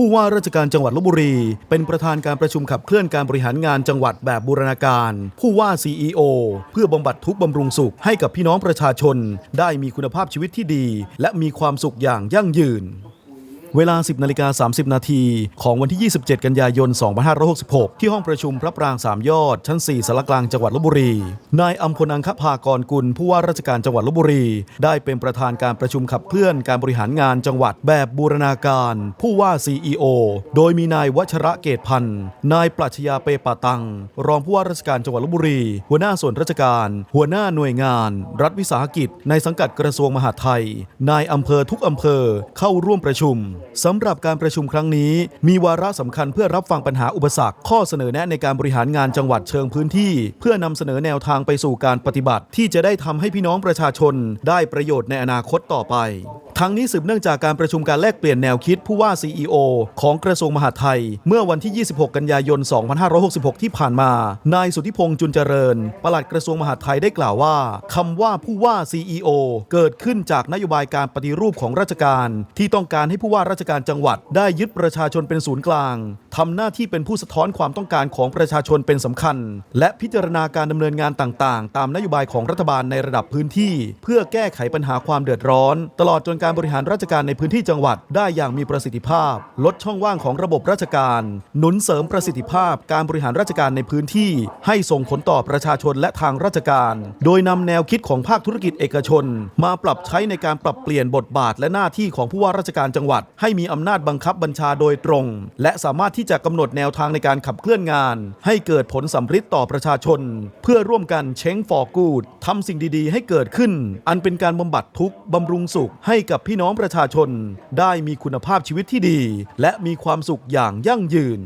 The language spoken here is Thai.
ผู้ว่าราชการจังหวัดลบบุรี เป็นประธานการประชุมขับเคลื่อนการบริหารงานจังหวัดแบบบูรณาการ ผู้ว่า CEO เพื่อบำบัดทุกบำรุงสุขให้กับพี่น้องประชาชน ได้มีคุณภาพชีวิตที่ดี และมีความสุขอย่างยั่งยืน เวลา 10นาฬิกา30 นาทีของวันที่ 27 กันยายน 2566 ที่ห้องประชุมพระปราง3ยอด ชั้น 4สารกลางจังหวัดลบบุรี นายอัมพลอังคภากรกุล ผู้ว่าราชการจังหวัดลบบุรี ได้เป็นประธานการประชุมขับเคลื่อนการบริหารงานจังหวัดแบบบูรณาการ ผู้ว่า CEO โดยมีนายวัชระเกตพันธ์นายปรัชญาเปปาตัง รองผู้ว่าราชการจังหวัดลบบุรี หัวหน้าส่วนราชการ หัวหน้าหน่วยงาน รัฐวิสาหกิจ ในสังกัดกระทรวงมหาดไทย นายอำเภอทุกอำเภอเข้าร่วมประชุมสำหรับการประชุมครั้งนี้ มีวาระสำคัญเพื่อรับฟังปัญหาอุปสรรค ข้อเสนอแนะในการบริหารงานจังหวัดเชิงพื้นที่ เพื่อนำเสนอแนวทางไปสู่การปฏิบัติ ที่จะได้ทำให้พี่น้องประชาชนได้ประโยชน์ในอนาคตต่อไป ทั้งนี้สืบเนื่องจากการประชุมการแลกเปลี่ยนแนวคิดผู้ว่า CEO ของกระทรวงมหาดไทย เมื่อวันที่ 26 กันยายน 2566 ที่ผ่านมา นายสุทธิพงษ์จุนเจริญ ปลัดกระทรวงมหาดไทยได้กล่าวว่าคำว่าผู้ว่า CEO เกิดขึ้นจากนโยบายการปฏิรูปของราชการ ที่ต้องการให้ผู้ว่าราชการจังหวัด ได้ยึดประชาชนเป็นศูนย์กลางทำหน้าที่เป็นผู้สะท้อนความต้องการของประชาชนเป็นสำคัญ และพิจารณาการดำเนินงานต่าง ๆ ตามนโยบายของรัฐบาลในระดับพื้นที่ เพื่อแก้ไขปัญหาความเดือดร้อน ตลอดจนการการบริหารราชการในพื้นที่จังหวัดได้อย่างมีประสิทธิภาพ ลดช่องว่างของระบบราชการ หนุนเสริมประสิทธิภาพการบริหารราชการในพื้นที่ ให้ส่งผลต่อประชาชนและทางราชการ โดยนำแนวคิดของภาคธุรกิจเอกชน มาปรับใช้ในการปรับเปลี่ยนบทบาทและหน้าที่ของผู้ว่าราชการจังหวัด ให้มีอำนาจบังคับบัญชาโดยตรง และสามารถที่จะกำหนดแนวทางในการขับเคลื่อนงาน ให้เกิดผลสำฤทธิ์ต่อประชาชน เพื่อร่วมกันเช้งฟอร์กูดทำสิ่งดีๆ ให้เกิดขึ้น อันเป็นการบำบัดทุกข์บำรุงสุขให้กับกับพี่น้องประชาชนได้มีคุณภาพชีวิตที่ดี และมีความสุขอย่างยั่งยืน